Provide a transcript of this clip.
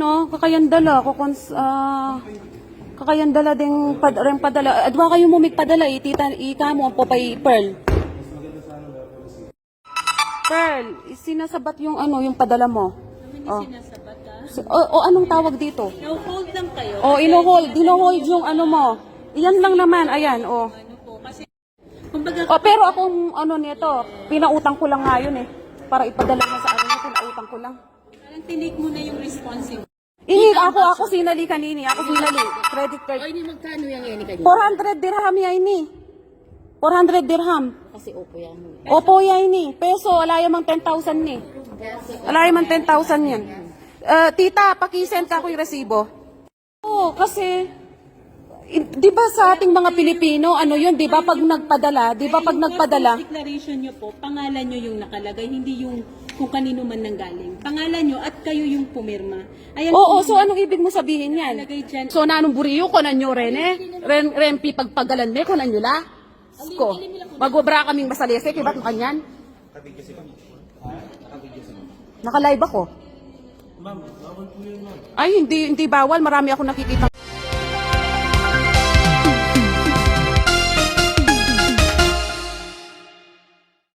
no, kakayandala, kukons, ah, kakayandala ding pad, rin padala. Adwa kayo mo padala, itita, ika mo po pay Pearl. Pearl, sinasabat yung ano, yung padala mo. Oh. Sinasabat? So, o, o anong tawag dito? No-hold lang kayo. O, ino-hold, dino-hold yung ano mo. Iyan lang naman, ayan, o. Ano po, kasi, kumbaga, O, pero akong ano nito, pinautang ko lang nga yun eh. Para ipadala mo sa ano pinautang ko lang. parang tinik mo na yung responsive. Ini, ako, ako sinali kanini, ako sinali. Credit card. Ay, ni magkano yung yan kanina? 400 dirham ya ini. 400 dirham. Kasi opo yan. Opo ya ini. Peso, wala yamang 10,000 ni. Wala yamang 10,000 yan. Eh, tita, pakisend ka ko yung resibo. Oo, kasi, i- di ba sa ating mga Pilipino, ano yun, di ba pag nagpadala, di ba pag nagpadala, declaration nyo po, pangalan nyo yung nakalagay, hindi yung kung kanino man nanggaling. Pangalan nyo at kayo yung pumirma. Ayan Oo, po, so anong ibig mo sabihin yan? dyan. So nanong buriyo ko na nyo rin eh. Ren, rempi pagpagalan me ko na nyo la. Ko. Magobra kaming masalese kay ba't kanyan? Naka-live ako. Ay, hindi hindi bawal. Marami ako nakikita.